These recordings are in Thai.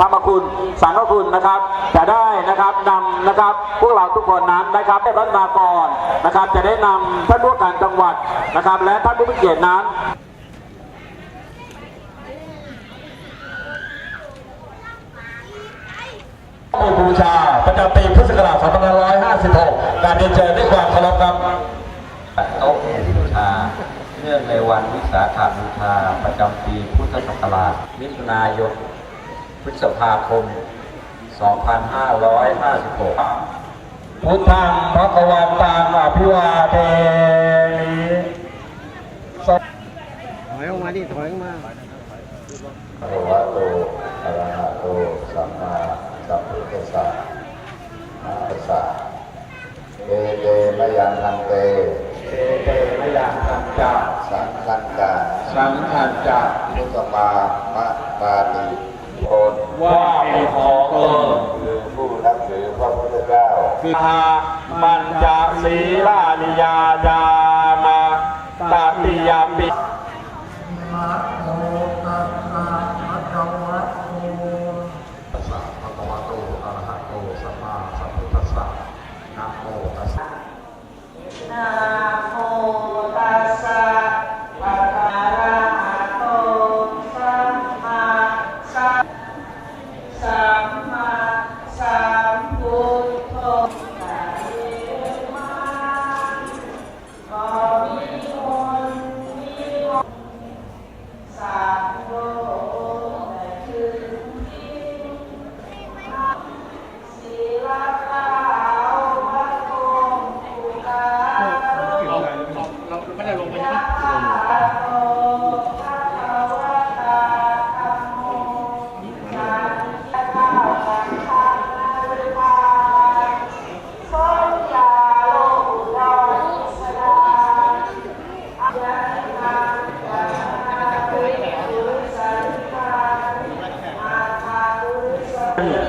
ธรรมคุณ สังฆคุณนะครับ จะได้นะครับนำนะครับพวกเราทุกคนนั้นนะครับได้รัตนากรนะครับ จะได้นำท่านผู้ว่าการจังหวัดนะครับ และท่านผู้มีเกียรตินั้นบูชาประจำปีพุทธศักราช2556 การเรียนเชิญด้วยความเคารพครับโต๊ะบูชาเนื่องในวันวิสาขบูชาประจำปีพุทธศักราชมิถุนายน พฤษภาคม 2556 พุทธังพระกวันตังอภิวาเทมิสถอยออกมาดิถอยออกมาภะวะโตอะระหะโตสัมมาสัมพุทธัสสะนะโมตัสสะเตเตมะยังทันเตเตเตมะยังทันจาสังคันจาสังขันจาพุทธมามะปาติ โอนว่ามีของเออคือผู้นับถือพระพุทธเจ้าคือหามันจะศีลานิยาจามาตติยามิ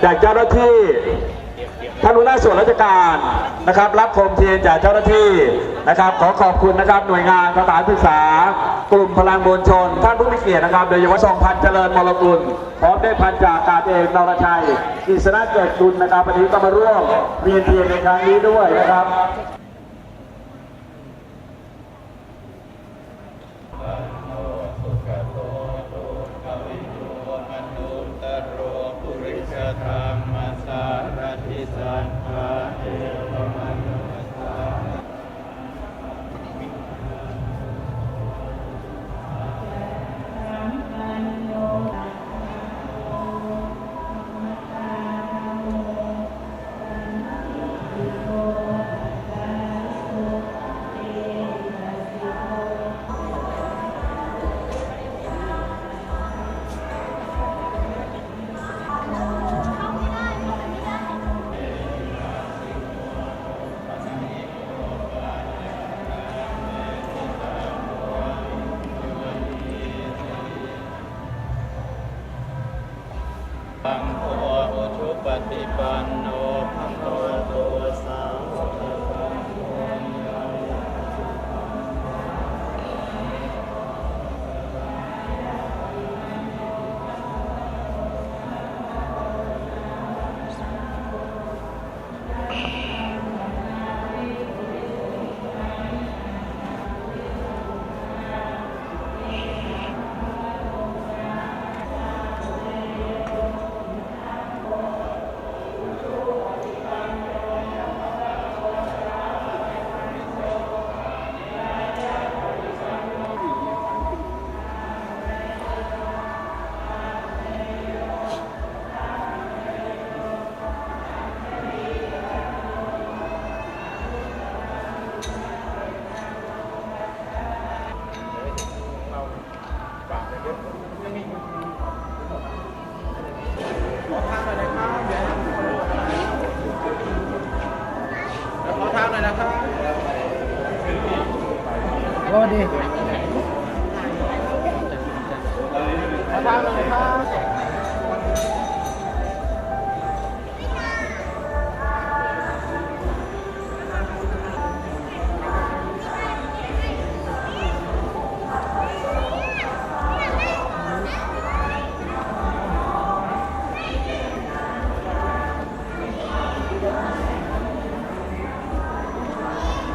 จากเจ้าหน้าที่ท่านหัวหน้าส่วนราชการนะครับ รับโคมเทียนจากเจ้าหน้าที่นะครับ ขอขอบคุณนะครับหน่วยงานสถานศึกษา กลุ่มพลังมวลชน ท่านผู้มีเกียรตินะครับ โดยเฉพาะชองพันเจริญมรกุลพร้อมได้พันจากการเอกนรชัยกิษณะเกิดดุลนะครับวันนี้ก็มาร่วมเรียนเทียนในครั้งนี้ด้วยนะครับ ปังโฆชุปฏิปันโน สวัสดีครับ